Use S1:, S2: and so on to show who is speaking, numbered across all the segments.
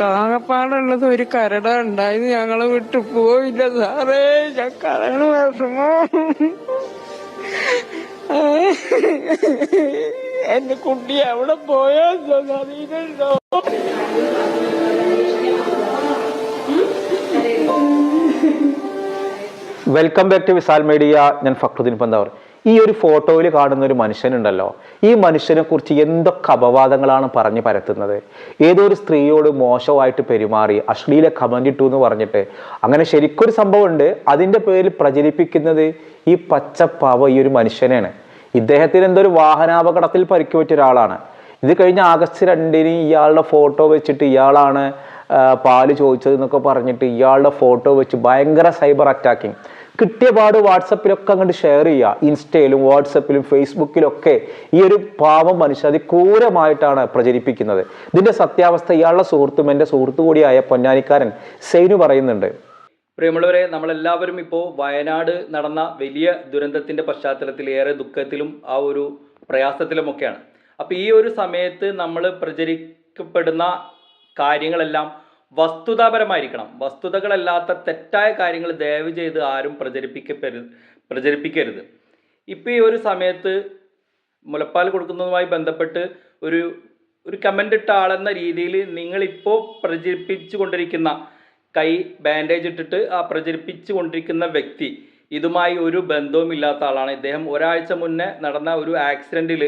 S1: ഞങ്ങൾക്ക് ഒരു കരട ഉണ്ടായത് ഞങ്ങളെ വിട്ടു പോയില്ല സാറേ. ഞങ്ങളാണ് വിഷമോ. എന്റെ കുട്ടി അവിടെ പോയോ അറിയുന്നുണ്ടോ
S2: welcome back to Visal media ഞാൻ ഫക്രുദ്ദീൻ പന്താവർ. ഈ ഒരു ഫോട്ടോയിൽ കാണുന്ന ഒരു മനുഷ്യനുണ്ടല്ലോ. ഈ മനുഷ്യനെ കുറിച്ച് എന്തൊക്കെ അപവാദങ്ങളാണ് പറഞ്ഞു പരത്തുന്നത്? ഏതോ ഒരു സ്ത്രീയോട് മോശമായിട്ട് പെരുമാറി അശ്ലീല കമന്റ് ഇട്ടു എന്ന് പറഞ്ഞിട്ട്. അങ്ങനെ ശരിക്കൊരു സംഭവമുണ്ട്. അതിന്റെ പേരിൽ പ്രചരിപ്പിക്കുന്നത് ഈ പച്ചപ്പാവ ഈ ഒരു മനുഷ്യനെയാണ്. ഇദ്ദേഹത്തിന് എന്തൊരു വാഹനാപകടത്തിൽ പരിക്ക് പറ്റിയ ഒരാളാണ്. ഇത് കഴിഞ്ഞ ആഗസ്റ്റ് രണ്ടിന് ഇയാളുടെ ഫോട്ടോ വെച്ചിട്ട് ഇയാളാണ് പാൽ ചോദിച്ചത് എന്നൊക്കെ പറഞ്ഞിട്ട് ഇയാളുടെ ഫോട്ടോ വെച്ച് ഭയങ്കര സൈബർ അറ്റാക്കിങ്. കിട്ടിയ പാട് വാട്സപ്പിലൊക്കെ അങ്ങോട്ട് ഷെയർ ചെയ്യുക ഇൻസ്റ്റയിലും വാട്സപ്പിലും ഫേസ്ബുക്കിലൊക്കെ ഈ ഒരു പാവം മനുഷ്യ അതിക്രൂരമായിട്ടാണ് പ്രചരിപ്പിക്കുന്നത്. ഇതിന്റെ സത്യാവസ്ഥ ഇയാളുടെ സുഹൃത്തും എന്റെ സുഹൃത്തു കൂടിയായ പൊന്നാനിക്കാരൻ സെയ്നു പറയുന്നുണ്ട്.
S3: പ്രിയമുള്ളവരെ നമ്മളെല്ലാവരും ഇപ്പോൾ വയനാട് നടന്ന വലിയ ദുരന്തത്തിന്റെ പശ്ചാത്തലത്തിൽ ഏറെ ദുഃഖത്തിലും ആ ഒരു പ്രയാസത്തിലുമൊക്കെയാണ്. അപ്പോൾ ഈ ഒരു സമയത്ത് നമ്മൾ പ്രചരിക്കപ്പെടുന്ന കാര്യങ്ങളെല്ലാം വസ്തുതാപരമായിരിക്കണം. വസ്തുതകളല്ലാത്ത തെറ്റായ കാര്യങ്ങൾ ദയവ് ചെയ്ത് ആരും പ്രചരിപ്പിക്കപ്പെരു പ്രചരിപ്പിക്കരുത്. ഇപ്പോൾ ഈ ഒരു സമയത്ത് മുലപ്പാൽ കൊടുക്കുന്നതുമായി ബന്ധപ്പെട്ട് ഒരു ഒരു കമന്റ് ഇട്ട ആളെന്ന രീതിയിൽ നിങ്ങളിപ്പോൾ പ്രചരിപ്പിച്ചു കൊണ്ടിരിക്കുന്ന കൈ ബാൻഡേജ് ഇട്ടിട്ട് ആ പ്രചരിപ്പിച്ചു കൊണ്ടിരിക്കുന്ന വ്യക്തി ഇതുമായി ഒരു ബന്ധവുമില്ലാത്ത ആളാണ്. ഇദ്ദേഹം ഒരാഴ്ച മുന്നേ നടന്ന ഒരു ആക്സിഡന്റിൽ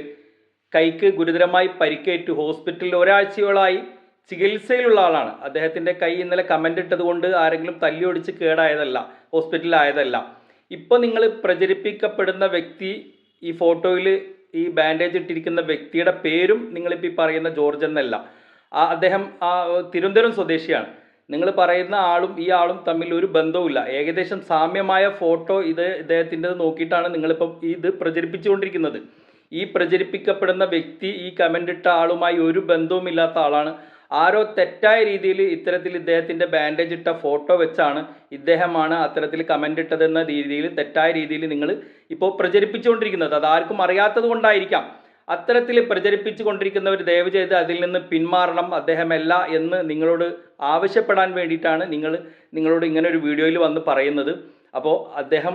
S3: കൈക്ക് ഗുരുതരമായി പരിക്കേറ്റു. ഹോസ്പിറ്റലിൽ ഒരാഴ്ചയോളായി ചികിത്സയിലുള്ള ആളാണ്. അദ്ദേഹത്തിന്റെ കൈ ഇന്നലെ കമന്റ് ഇട്ടത് കൊണ്ട് ആരെങ്കിലും തല്ലി ഒടിച്ച് കേടായതല്ല ഹോസ്പിറ്റലായതല്ല ഇപ്പോൾ നിങ്ങൾ പ്രചരിപ്പിക്കപ്പെടുന്ന വ്യക്തി ഈ ഫോട്ടോയിൽ ഈ ബാൻഡേജ് ഇട്ടിരിക്കുന്ന വ്യക്തിയുടെ പേരും നിങ്ങളിപ്പോൾ ഈ പറയുന്ന ജോർജ് എന്നല്ല. ആ അദ്ദേഹം ആ തിരുവനന്തപുരം സ്വദേശിയാണ്. നിങ്ങൾ പറയുന്ന ആളും ഈ ആളും തമ്മിൽ ഒരു ബന്ധവുമില്ല. ഏകദേശം സാമ്യമായ ഫോട്ടോ ഇത് ഇദ്ദേഹത്തിന്റെത് നോക്കിയിട്ടാണ് നിങ്ങളിപ്പോൾ ഇത് പ്രചരിപ്പിച്ചുകൊണ്ടിരിക്കുന്നത്. ഈ പ്രചരിപ്പിക്കപ്പെടുന്ന വ്യക്തി ഈ കമന്റ് ഇട്ട ആളുമായി ഒരു ബന്ധവുമില്ലാത്ത ആളാണ്. ആരോ തെറ്റായ രീതിയിൽ ഇത്തരത്തിൽ ഇദ്ദേഹത്തിന്റെ ബാൻഡേജ് ഇട്ട ഫോട്ടോ വെച്ചാണ് ഇദ്ദേഹമാണ് അത്തരത്തിൽ കമന്റ് ഇട്ടതെന്ന രീതിയിൽ തെറ്റായ രീതിയിൽ നിങ്ങൾ ഇപ്പോൾ പ്രചരിപ്പിച്ചുകൊണ്ടിരിക്കുന്നത്. അത് ആർക്കും അറിയാത്തത് കൊണ്ടായിരിക്കാം. അത്തരത്തിൽ പ്രചരിപ്പിച്ചു കൊണ്ടിരിക്കുന്നവർ ദയവ് ചെയ്ത് അതിൽ നിന്ന് പിന്മാറണം. അദ്ദേഹമല്ല എന്ന് നിങ്ങളോട് ആവശ്യപ്പെടാൻ വേണ്ടിയിട്ടാണ് നിങ്ങൾ നിങ്ങളോട് ഇങ്ങനെ ഒരു വീഡിയോയിൽ വന്ന് പറയുന്നത്. അപ്പോൾ അദ്ദേഹം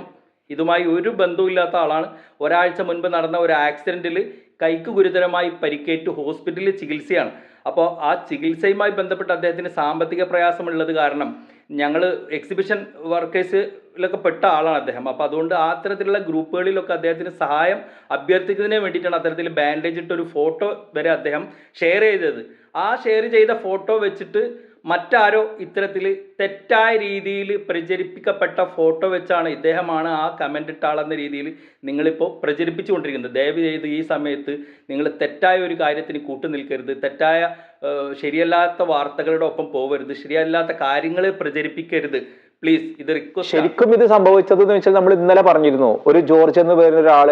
S3: ഇതുമായി ഒരു ബന്ധവുമില്ലാത്ത ആളാണ്. ഒരാഴ്ച മുൻപ് നടന്ന ഒരു ആക്സിഡന്റിൽ കൈക്ക് ഗുരുതരമായി പരിക്കേറ്റ് ഹോസ്പിറ്റലിൽ ചികിത്സയാണ്. അപ്പോൾ ആ ചികിത്സയുമായി ബന്ധപ്പെട്ട് അദ്ദേഹത്തിന് സാമ്പത്തിക പ്രയാസമുള്ളത് കാരണം ഞങ്ങൾ എക്സിബിഷൻ വർക്കേഴ്സിലൊക്കെ പെട്ട ആളാണ് അദ്ദേഹം. അപ്പോൾ അതുകൊണ്ട് ആ തരത്തിലുള്ള ഗ്രൂപ്പുകളിലൊക്കെ അദ്ദേഹത്തിന് സഹായം അഭ്യർത്ഥിക്കുന്നതിന് വേണ്ടിയിട്ടാണ് അത്തരത്തിൽ ബാൻഡേജ് ഇട്ട ഒരു ഫോട്ടോ വരെ അദ്ദേഹം ഷെയർ ചെയ്തത്. ആ ഷെയർ ചെയ്ത ഫോട്ടോ വെച്ചിട്ട് മറ്റാരോ ഇത്തരത്തിൽ തെറ്റായ രീതിയിൽ പ്രചരിപ്പിക്കപ്പെട്ട ഫോട്ടോ വെച്ചാണ് ഇദ്ദേഹമാണ് ആ കമന്റ് ഇട്ടാളെന്ന രീതിയിൽ നിങ്ങളിപ്പോൾ പ്രചരിപ്പിച്ചുകൊണ്ടിരിക്കുന്നത്. ദയവ് ചെയ്ത് ഈ സമയത്ത് നിങ്ങൾ തെറ്റായ ഒരു കാര്യത്തിന് കൂട്ടു നിൽക്കരുത്. തെറ്റായ ശരിയല്ലാത്ത വാർത്തകളുടെ ഒപ്പം പോകരുത് ശരിയല്ലാത്ത കാര്യങ്ങൾ പ്രചരിപ്പിക്കരുത്. പ്ലീസ് ഇത് റിക്വസ്റ്റ്
S2: ശരിക്കും ഇത് സംഭവിച്ചത് എന്ന് വെച്ചാൽ നമ്മൾ ഇന്നലെ പറഞ്ഞിരുന്നു. ഒരു ജോർജ് എന്ന് പറയുന്ന ഒരാൾ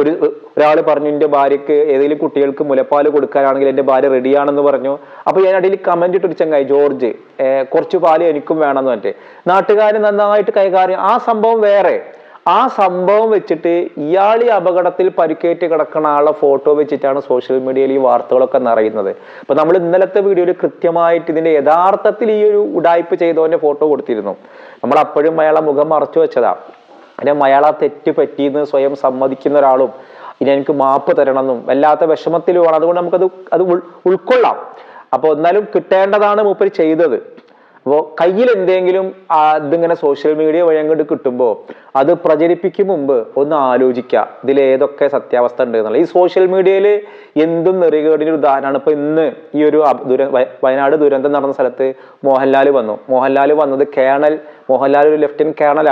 S2: ഒരു ഒരാൾ പറഞ്ഞു എന്റെ ഭാര്യക്ക് ഏതെങ്കിലും കുട്ടികൾക്ക് മുലപ്പാൽ കൊടുക്കാനാണെങ്കിൽ എന്റെ ഭാര്യ റെഡിയാണെന്ന് പറഞ്ഞു. അപ്പൊ ഞാൻ അടിയിൽ കമന്റ് ഇട്ടൊരു ചങ്ങായി ജോർജ് കുറച്ച് പാൽ എനിക്കും വേണമെന്ന് പറഞ്ഞിട്ട്. നാട്ടുകാർ നന്നായിട്ട് കൈകാര്യം ആ സംഭവം വേറെ. ആ സംഭവം വെച്ചിട്ട് ഇയാൾ ഈ അപകടത്തിൽ പരിക്കേറ്റ് കിടക്കുന്ന ആളെ ഫോട്ടോ വെച്ചിട്ടാണ് സോഷ്യൽ മീഡിയയിൽ ഈ വാർത്തകളൊക്കെ നിറയുന്നത്. അപ്പൊ നമ്മൾ ഇന്നലത്തെ വീഡിയോയിൽ കൃത്യമായിട്ട് ഇതിന്റെ യഥാർത്ഥത്തിൽ ഈ ഒരു ഉടായ്പ ചെയ്തവന്റെ ഫോട്ടോ കൊടുത്തിരുന്നു. നമ്മൾ അപ്പോഴും അയാളെ മുഖം മറച്ചു വെച്ചതാ. പിന്നെ അയാൾ ആ തെറ്റ് പറ്റിയെന്ന് സ്വയം സമ്മതിക്കുന്ന ഒരാളും ഇനി എനിക്ക് മാപ്പ് തരണമെന്നും വല്ലാത്ത വിഷമത്തിലുമാണ്. അതുകൊണ്ട് നമുക്കത് അത് ഉൾ- ഉൾക്കൊള്ളാം. അപ്പോൾ എന്നാലും കിട്ടേണ്ടതാണ് മൂപ്പര് ചെയ്തത്. അപ്പോൾ കയ്യിൽ എന്തെങ്കിലും ഇതിങ്ങനെ സോഷ്യൽ മീഡിയ വഴി അങ്ങോട്ട് കിട്ടുമ്പോൾ അത് പ്രചരിപ്പിക്കും മുമ്പ് ഒന്ന് ആലോചിക്കുക ഇതിൽ ഏതൊക്കെ സത്യാവസ്ഥ ഉണ്ട് എന്നുള്ളത്. ഈ സോഷ്യൽ മീഡിയയിൽ എന്തും നെറികേടിന്റെ ഉദാഹരണമാണ്. ഇപ്പൊ ഇന്ന് ഈ ഒരു ദുര വയനാട് ദുരന്തം നടന്ന സ്ഥലത്ത് മോഹൻലാൽ വന്നു. മോഹൻലാൽ വന്നത് കേണൽ മോഹൻലാൽ ഒരു ലെഫ്റ്റനന്റ് കേണൽ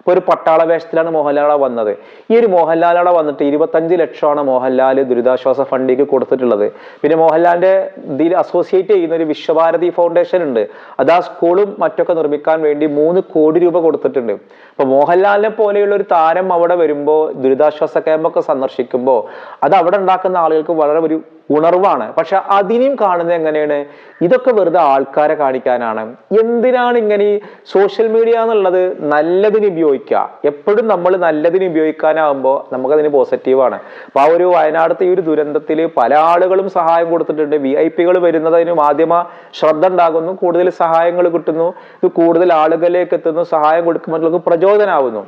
S2: അപ്പൊ ഒരു പട്ടാള വേഷത്തിലാണ് മോഹൻലാൽ വന്നത്. ഈ ഒരു മോഹൻലാൽ അവിടെ വന്നിട്ട് ഇരുപത്തഞ്ച് ലക്ഷമാണ് മോഹൻലാൽ ദുരിതാശ്വാസ ഫണ്ടിലേക്ക് കൊടുത്തിട്ടുള്ളത്. പിന്നെ മോഹൻലാലിന്റെ ഇതിൽ അസോസിയേറ്റ് ചെയ്യുന്ന ഒരു വിശ്വഭാരതി ഫൗണ്ടേഷൻ ഉണ്ട്. അത് ആ സ്കൂളും മറ്റൊക്കെ നിർമ്മിക്കാൻ വേണ്ടി മൂന്ന് കോടി രൂപ കൊടുത്തിട്ടുണ്ട്. അപ്പോൾ മോഹൻലാലിനെ പോലെയുള്ള ഒരു താരം അവിടെ വരുമ്പോൾ ദുരിതാശ്വാസ ക്യാമ്പൊക്കെ സന്ദർശിക്കുമ്പോൾ അത് അവിടെ ഉണ്ടാക്കുന്ന ആളുകൾക്ക് വളരെ ഒരു ഉണർവാണ്. പക്ഷെ അതിനെയും കാണുന്നത് എങ്ങനെയാണ്? ഇതൊക്കെ വെറുതെ ആൾക്കാരെ കാണിക്കാനാണ്. എന്തിനാണ് ഇങ്ങനെ ഈ സോഷ്യൽ മീഡിയ എന്നുള്ളത് നല്ലതിന് ഉപയോഗിക്കുക? എപ്പോഴും നമ്മൾ നല്ലതിന് ഉപയോഗിക്കാനാവുമ്പോൾ നമുക്കതിന് പോസിറ്റീവാണ് അപ്പൊ ആ ഒരു വയനാടത്തെ ഈ ഒരു ദുരന്തത്തിൽ പല ആളുകളും സഹായം കൊടുത്തിട്ടുണ്ട്. വി ഐ പികൾ വരുന്നതിന് മാധ്യമ ശ്രദ്ധ ഉണ്ടാകുന്നു. കൂടുതൽ സഹായങ്ങൾ കിട്ടുന്നു. ഇത് കൂടുതൽ ആളുകളിലേക്ക് എത്തുന്നു. സഹായം കൊടുക്കുമ്പോൾ പ്രചോദനമാവുന്നു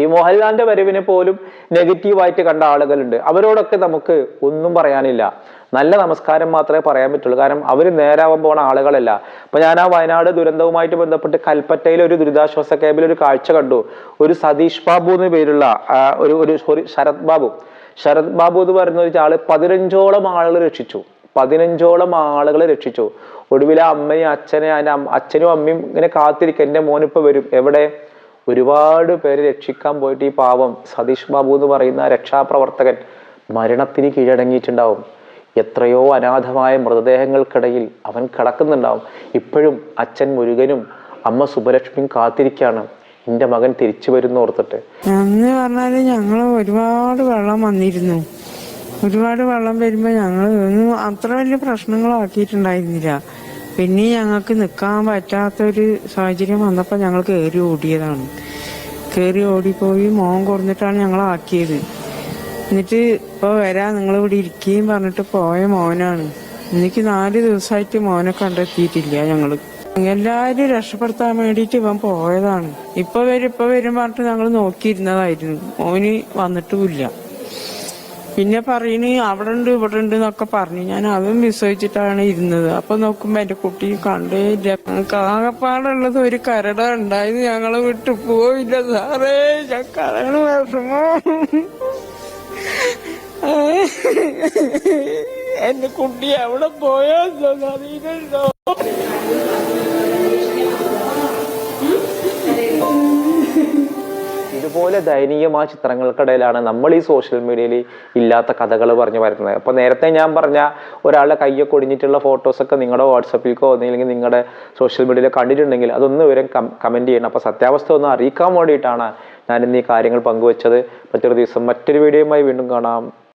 S2: ഈ മോഹൻലാലിന്റെ വരവിനെ പോലും നെഗറ്റീവായിട്ട് കണ്ട ആളുകളുണ്ട്. അവരോടൊക്കെ നമുക്ക് ഒന്നും പറയാനില്ല. നല്ല നമസ്കാരം മാത്രമേ പറയാൻ പറ്റുള്ളൂ. കാരണം അവർ നേരാവാൻ പോണ ആളുകളല്ല. അപ്പൊ ഞാൻ ആ വയനാട് ദുരന്തവുമായിട്ട് ബന്ധപ്പെട്ട് കൽപ്പറ്റയിലെ ഒരു ദുരിതാശ്വാസ ക്യാമ്പിൽ ഒരു കാഴ്ച കണ്ടു. ഒരു സതീഷ് ബാബു എന്ന് പേരുള്ള ഒരു ഒരു സോറി ശരത് ബാബു. ശരത് ബാബു എന്ന് പറയുന്ന ഒരു ആൾ പതിനഞ്ചോളം ആളുകൾ രക്ഷിച്ചു. പതിനഞ്ചോളം ആളുകൾ രക്ഷിച്ചു. ഒടുവിൽ അമ്മയും അച്ഛനെ അച്ഛനും അമ്മയും ഇങ്ങനെ കാത്തിരിക്കും. എന്റെ മോനിപ്പോ വരും. എവിടെ? ഒരുപാട് പേര് രക്ഷിക്കാൻ പോയിട്ട് ഈ പാവം സതീഷ് ബാബു എന്ന് പറയുന്ന രക്ഷാപ്രവർത്തകൻ മരണത്തിന് കീഴടങ്ങിയിട്ടുണ്ടാവും. എത്രയോ അനാഥമായ മൃതദേഹങ്ങൾക്കിടയിൽ അവൻ കിടക്കുന്നുണ്ടാവും. ഇപ്പോഴും അച്ഛൻ മുരുകനും അമ്മ സുബലക്ഷ്മിയും കാത്തിരിക്കുകയാണ്. എന്റെ മകൻ തിരിച്ചു വരുന്നു ഓർത്തിട്ട്.
S1: അന്ന് പറഞ്ഞാൽ ഞങ്ങൾ ഒരുപാട് വെള്ളം വന്നിരുന്നു. ഒരുപാട് വെള്ളം വരുമ്പോൾ ഞങ്ങൾ അത്ര വലിയ പ്രശ്നങ്ങളാക്കിയിട്ടുണ്ടായിരുന്നില്ല. പിന്നെ ഞങ്ങൾക്ക് നിൽക്കാൻ പറ്റാത്തൊരു സാഹചര്യം വന്നപ്പോൾ ഞങ്ങൾ കയറി ഓടിയതാണ്. കയറി ഓടിപ്പോയി മോൻ കൊടുത്തിട്ടാണ് ഞങ്ങൾ ആക്കിയത്. എന്നിട്ട് ഇപ്പോൾ വരാ നിങ്ങൾ ഇവിടെ ഇരിക്കുകയും പറഞ്ഞിട്ട് പോയ മോനാണ്. എനിക്ക് നാല് ദിവസമായിട്ട് മോനെ കണ്ടെത്തിയിട്ടില്ല ഞങ്ങൾ എല്ലാവരും രക്ഷപ്പെടുത്താൻ വേണ്ടിയിട്ട് ഇവൻ പോയതാണ്. ഇപ്പൊ വരും ഇപ്പൊ വരും പറഞ്ഞിട്ട് ഞങ്ങൾ നോക്കിയിരുന്നതായിരുന്നു. മോന് വന്നിട്ടുമില്ല. പിന്നെ പറയണ് അവിടെ ഉണ്ട് ഇവിടെ ഉണ്ട് എന്നൊക്കെ പറഞ്ഞു. ഞാൻ അതും വിശ്വസിച്ചിട്ടാണ് ഇരുന്നത്. അപ്പൊ നോക്കുമ്പോ എന്റെ കുട്ടി കണ്ടേ ആകപ്പാടുള്ളത് ഒരു കരട ഉണ്ടായത് ഞങ്ങൾ വിട്ടു പോയില്ല സാറേ. ഞാൻ കരണ് വിഷമോ. എന്റെ കുട്ടി എവിടെ പോയോ? അറിയുന്നുണ്ടോ
S2: ഇതുപോലെ ദയനീയമായ ചിത്രങ്ങൾക്കിടയിലാണ് നമ്മൾ ഈ സോഷ്യൽ മീഡിയയിൽ ഇല്ലാത്ത കഥകൾ പറഞ്ഞു വരുന്നത്. അപ്പോൾ നേരത്തെ ഞാൻ പറഞ്ഞ ഒരാളുടെ കൊടിഞ്ഞിട്ടുള്ള ഫോട്ടോസ് ഒക്കെ നിങ്ങളുടെ വാട്സപ്പിലേക്കോ അല്ലെങ്കിൽ നിങ്ങളുടെ സോഷ്യൽ മീഡിയയിൽ കണ്ടിട്ടുണ്ടെങ്കിൽ അതൊന്ന് വരെ കമന്റ് ചെയ്യണം. അപ്പോൾ സത്യാവസ്ഥ ഒന്ന് അറിയിക്കാൻ വേണ്ടിയിട്ടാണ് ഞാൻ ഇന്ന് ഈ കാര്യങ്ങൾ പങ്കുവച്ചത്. മറ്റൊരു ദിവസം മറ്റൊരു വീഡിയോയുമായി വീണ്ടും കാണാം.